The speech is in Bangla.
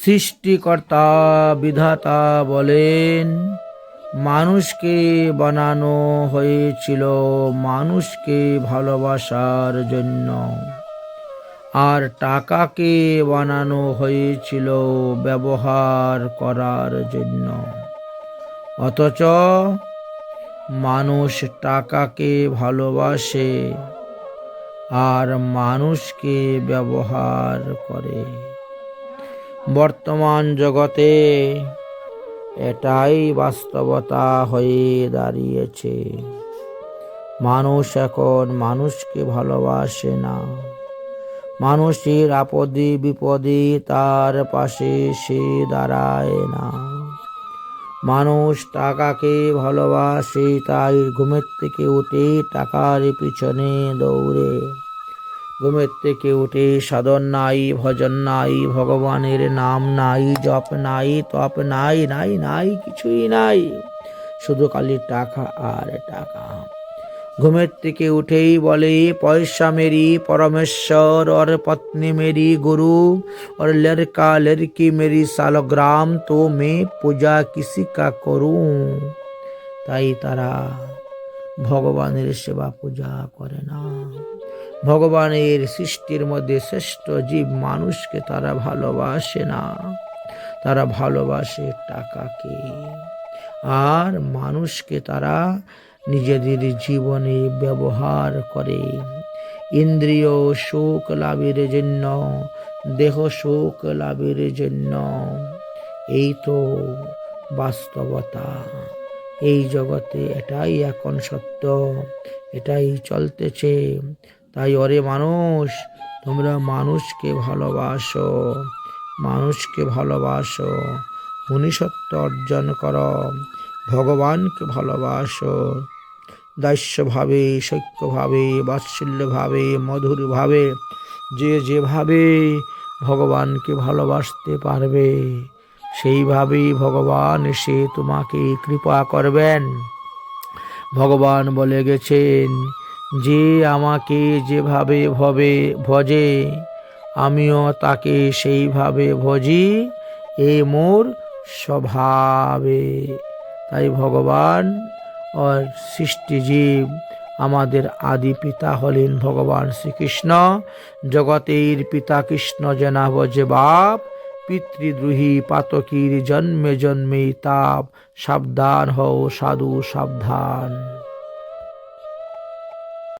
সৃষ্টিকর্তা বিধাতা বলেন, মানুষকে বানানো হয়েছিল মানুষকে ভালোবাসার জন্য। আর টাকাকে বানানো হয়েছিল ব্যবহার করার জন্য। অথচ মানুষ টাকাকে ভালোবাসে আর মানুষকে ব্যবহার করে। বর্তমান জগতে এটাই বাস্তবতা হয়ে দাঁড়িয়েছে। মানুষ এখন মানুষকে ভালোবাসে না। মানুষের আপদে বিপদে তার পাশে সে দাঁড়ায় না। মানুষ টাকাকে ভালোবাসে, তাই ঘুমের থেকে উঠে টাকার পিছনে দৌড়ে। ঘুমের থেকে উঠে সাধন নাই, ভজন নাই, ভগবানের নাম নাই, জপ নাই, তপ নাই নাই নাই, কিছুই নাই। শুধু খালি টাকা আর টাকা। ঘুমের থেকে উঠেই বলে, পয়সা মেরি, পরমেশ্বর, ওর পত্নী মেরি গুরু, ওর লড়কা লড়কি মেরি সালগ্রাম তো মে পূজা কিসি কা করু। তাই তারা ভগবানের সেবা পূজা করে না। ভগবানের সৃষ্টির মধ্যে শ্রেষ্ঠ জীব মানুষকে তারা ভালোবাসে না। তারা ভালোবাসে টাকাকে। আর মানুষকে তারা নিজেদের জীবনে ব্যবহার করে। ইন্দ্রিয় সুখ লাভের জন্য, দেহ সুখ লাভের জন্য। এই তো বাস্তবতা। এই জগতে এটাই এখন সত্য। এটাই চলতেছে। তাই অরে মানুষ, তোমরা মানুষকে ভালোবাসো মানুষকে ভালোবাসো, মনুষ্যত্ব অর্জন করো, ভগবানকে ভালোবাসো। দাস্যভাবে, সৈক্যভাবে, বাৎসল্যভাবে, মধুরভাবে, যে যেভাবে ভগবানকে ভালোবাসতে পারবে, সেইভাবেই ভগবান এসে তোমাকে কৃপা করবেন। ভগবান বলে গেছেন যে আমাকে যেভাবে ভবে, ভজে, আমিও তাকে সেইভাবে ভজি, এ মোর স্বভাবে। তাই ভগবান আর সৃষ্টিজীব আমাদের আদি পিতা হলেন ভগবান শ্রীকৃষ্ণ। জগতের পিতা কৃষ্ণ জনাব যে বাপ, পিতৃদ্রোহী পাতকীর জন্মে জন্মে তাপ সাবধান হও, সাধু সাবধান।